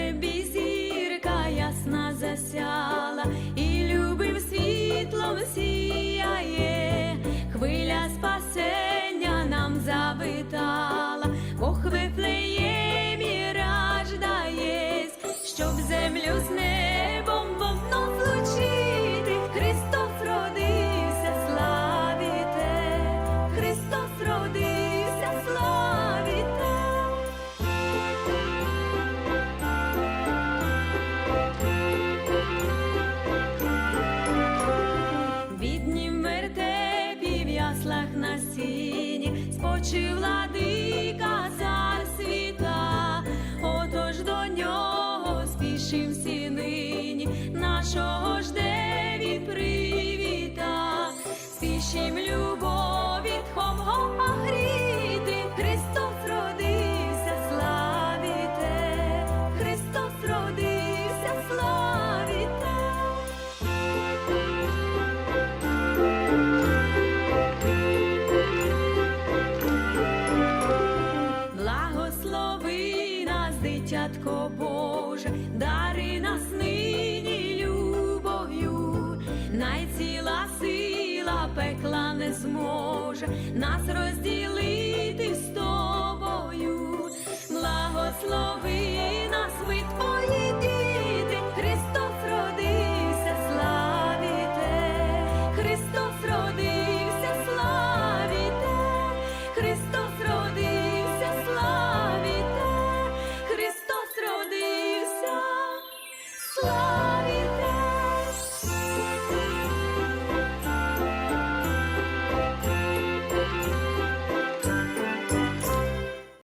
небі зірка ясна засяє. кріслах на сіні, спочив владика цар світа, отож до нього спішим всі нині, нашого ж де привіта, спішим любов. Дитятко Боже, дари нас нині любов'ю, найціла сила пекла не зможе нас розділити з тобою. Благослови нас, ми твої діти, Христос родився, славіте, Христос родився, славіте, Христос родився,